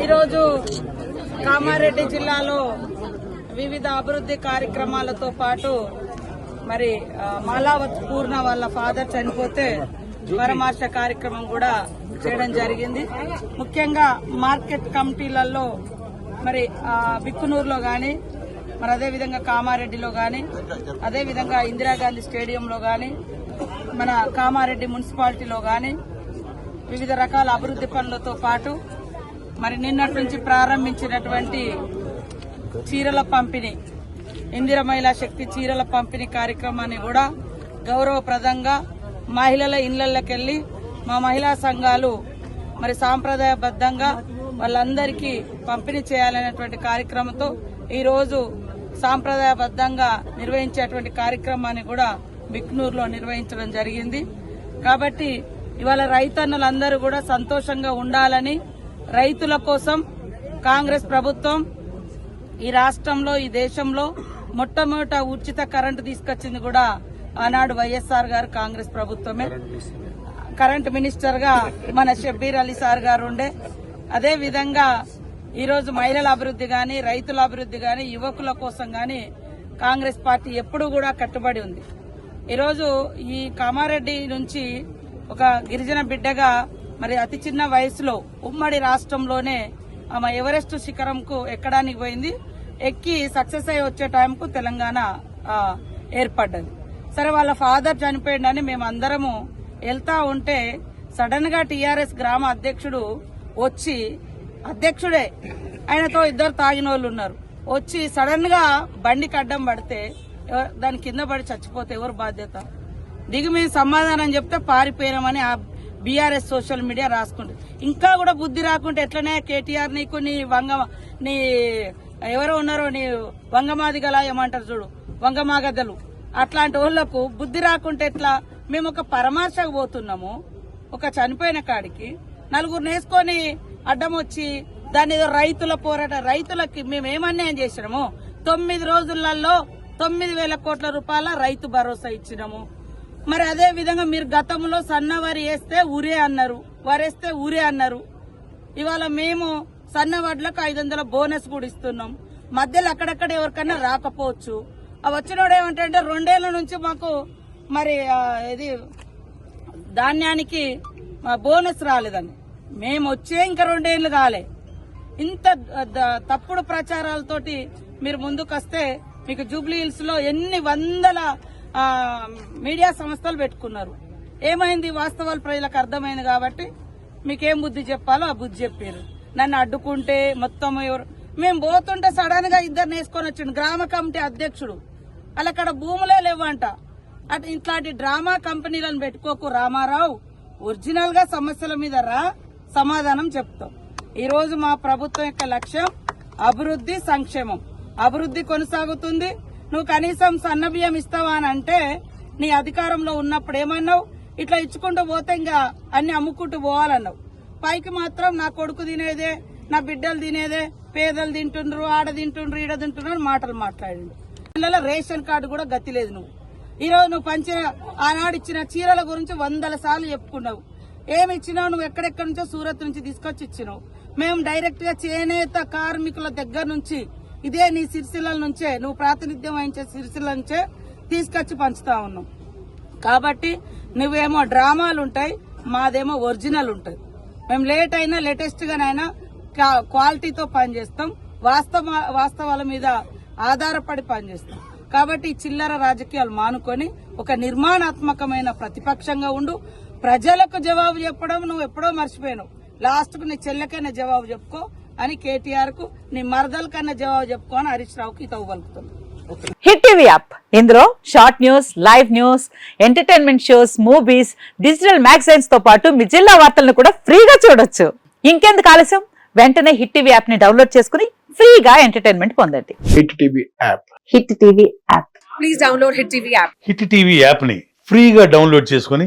ఈరోజు కామారెడ్డి జిల్లాలో వివిధ అభివృద్ధి కార్యక్రమాలతో పాటు మరి మాలావత్ పూర్ణ వాళ్ళ ఫాదర్ చనిపోతే పరమార్శ కార్యక్రమం కూడా చేయడం జరిగింది. ముఖ్యంగా మార్కెట్ కమిటీలలో మరి బిక్కునూరులో కానీ మరి అదేవిధంగా కామారెడ్డిలో కానీ అదేవిధంగా ఇందిరాగాంధీ స్టేడియంలో కానీ మన కామారెడ్డి మున్సిపాలిటీలో కానీ వివిధ రకాల అభివృద్ధి పనులతో పాటు మరి నిన్నటి నుంచి ప్రారంభించినటువంటి చీరల పంపిణీ ఇందిర మహిళా శక్తి చీరల పంపిణీ కార్యక్రమాన్ని కూడా గౌరవప్రదంగా మహిళల ఇళ్ళకెళ్ళి మా మహిళా సంఘాలు మరి సాంప్రదాయబద్ధంగా వాళ్ళందరికీ పంపిణీ చేయాలనేటువంటి కార్యక్రమంతో ఈరోజు సాంప్రదాయబద్ధంగా నిర్వహించేటువంటి కార్యక్రమాన్ని కూడా బిక్నూరులో నిర్వహించడం జరిగింది. కాబట్టి ఇవాళ రైతన్నులందరూ కూడా సంతోషంగా ఉండాలని రైతుల కోసం కాంగ్రెస్ ప్రభుత్వం ఈ రాష్ట్రంలో ఈ దేశంలో మొట్టమొదట ఉచిత కరెంటు తీసుకొచ్చింది కూడా ఆనాడు వైఎస్ఆర్ గారు కాంగ్రెస్ ప్రభుత్వమే. కరెంట్ మినిస్టర్గా మన షబ్బీర్ అలీ సార్ గారు ఉండే. అదే విధంగా ఈరోజు మహిళల అభివృద్ధి గాని రైతుల అభివృద్ధి గాని యువకుల కోసం గాని కాంగ్రెస్ పార్టీ ఎప్పుడు కూడా కట్టుబడి ఉంది. ఈరోజు ఈ కామారెడ్డి నుంచి ఒక గిరిజన బిడ్డగా మరి అతి చిన్న వయసులో ఉమ్మడి రాష్ట్రంలోనే ఆమె ఎవరెస్ట్ శిఖరంకు ఎక్కడానికి పోయింది? ఎక్కి సక్సెస్ అయి వచ్చే టైంకు తెలంగాణ ఏర్పడ్డది. సరే వాళ్ళ ఫాదర్ చనిపోయిండని మేము అందరము వెళ్తా ఉంటే సడన్గా టీఆర్ఎస్ గ్రామ అధ్యక్షుడు వచ్చి అధ్యక్షుడే ఆయనతో ఇద్దరు తాగిన వాళ్ళు ఉన్నారు. వచ్చి సడన్గా బండికి అడ్డం పడితే దాని కింద పడి చచ్చిపోతే ఎవరు బాధ్యత? దిగి మేము సమాధానం చెప్తే పారిపోయినామని ఆ బీఆర్ఎస్ సోషల్ మీడియా రాసుకుంటుంది. ఇంకా కూడా బుద్ధి రాకుంటే ఎట్లనే కేటీఆర్ నీకు నీ వంగ నీ ఎవరో ఉన్నారో నీ వంగమాదిగల ఏమంటారు చూడు వంగమాగదలు. అట్లాంటి వాళ్ళకు బుద్ధి రాకుంటే ఎట్లా? మేము ఒక పరామర్శకు పోతున్నాము. ఒక చనిపోయిన కాడికి నలుగురు నేసుకొని అడ్డం వచ్చి దాని ఏదో రైతుల పోరాట రైతులకి మేము ఏమన్యాయం చేసినాము? తొమ్మిది రోజులలో తొమ్మిది వేల కోట్ల రూపాయల రైతు భరోసా ఇచ్చినాము. మరి అదే విధంగా మీరు గతంలో సన్నవారి వేస్తే ఊరే అన్నారు వరేస్తే ఊరే అన్నారు. ఇవాళ మేము సన్నవాడ్లకు ఐదు వందల బోనస్ కూడా ఇస్తున్నాం. మధ్యలో అక్కడక్కడ ఎవరికన్నా రాకపోవచ్చు. ఆ వచ్చినోడు ఏమంటే రెండేళ్ళ నుంచి మాకు మరి ఇది ధాన్యానికి బోనస్ రాలేదని మేము వచ్చే ఇంకా రెండేళ్ళు కాలే. ఇంత తప్పుడు ప్రచారాలతోటి మీరు ముందుకొస్తే మీకు జూబ్లీ హిల్స్లో ఎన్ని వందల మీడియా సంస్థలు పెట్టుకున్నారు. ఏమైంది? వాస్తవాలు ప్రజలకు అర్థమైంది కాబట్టి మీకేం బుద్ధి చెప్పాలో ఆ బుద్ధి చెప్పారు. నన్ను అడ్డుకుంటే మొత్తం ఎవరు మేము పోతుంటే సడన్గా ఇద్దరు నేసుకొని వచ్చిండు. గ్రామ కమిటీ అధ్యక్షుడు. అలా అక్కడ భూములే లేవంట. అటు ఇట్లాంటి డ్రామా కంపెనీలను పెట్టుకోకు రామారావు. ఒరిజినల్గా సమస్యల మీద రా సమాధానం చెప్తాం. ఈ రోజు మా ప్రభుత్వం యొక్క లక్ష్యం అభివృద్ధి సంక్షేమం. అభివృద్ధి కొనసాగుతుంది. నువ్వు కనీసం సన్న బియ్యం ఇస్తావా అని అంటే నీ అధికారంలో ఉన్నప్పుడు ఏమన్నావు? ఇట్లా ఇచ్చుకుంటూ పోతే ఇంకా అన్ని అమ్ముకుంటూ పోవాలన్నావు. పైకి మాత్రం నా కొడుకు తినేదే నా బిడ్డలు తినేదే పేదలు తింటుండ్రు ఆడ తింటుండ్రు ఈడ తింటుండ్రు అని మాటలు మాట్లాడిండు. పిల్లల రేషన్ కార్డు కూడా గతి లేదు నువ్వు. ఈ రోజు నువ్వు పంచిన ఆనాడు ఇచ్చిన చీరల గురించి వందల సార్లు చెప్పుకున్నావు. ఏమి ఇచ్చినావు? నువ్వు ఎక్కడెక్కడి నుంచో సూరత్ నుంచి తీసుకొచ్చి ఇచ్చినావు. మేము డైరెక్ట్గా చేనేత కార్మికుల దగ్గర నుంచి ఇదే నీ సిరిసిల్ల నుంచే నువ్వు ప్రాతినిధ్యం వహించే సిరిసిల్ల నుంచే తీసుకొచ్చి పంచుతా ఉన్నాం. కాబట్టి నువ్వేమో డ్రామాలు ఉంటాయి మాదేమో ఒరిజినల్ ఉంటాయి. మేము లేట్ అయినా లేటెస్ట్ గానైనా కా- క్వాలిటీతో పనిచేస్తాం. వాస్తవ వాస్తవాల మీద ఆధారపడి పనిచేస్తాం. కాబట్టి ఈ చిల్లర రాజకీయాలు మానుకొని ఒక నిర్మాణాత్మకమైన ప్రతిపక్షంగా ఉండు. ప్రజలకు జవాబు చెప్పడం నువ్వు ఎప్పుడో మర్చిపోయావు లాస్ట్కు నీ చెల్లెకైనా జవాబు చెప్పుకో. అని కేటీఆర్కు నీ మరదల కన్నా జవాబు చెప్పుకో అని హరీష్ రావుకి తవ్వు పలుకుతున్నాను హిట్ టీవీ యాప్. ఇందులో short news live news entertainment shows movies digital మ్యాగజైన్స్తో పాటు మీ జిల్లా వార్తలను కూడా ఫ్రీగా చూడొచ్చు. ఇంకెందుకు ఆలస్యం? వెంటనే హిట్ టీవీ యాప్ని డౌన్లోడ్ చేసుకుని ఫ్రీగా ఎంటర్టైన్మెంట్ పొందండి. Hit TV app. Hit TV app. Hit TV యాప్ని ఫ్రీగా డౌన్లోడ్ చేసుకొని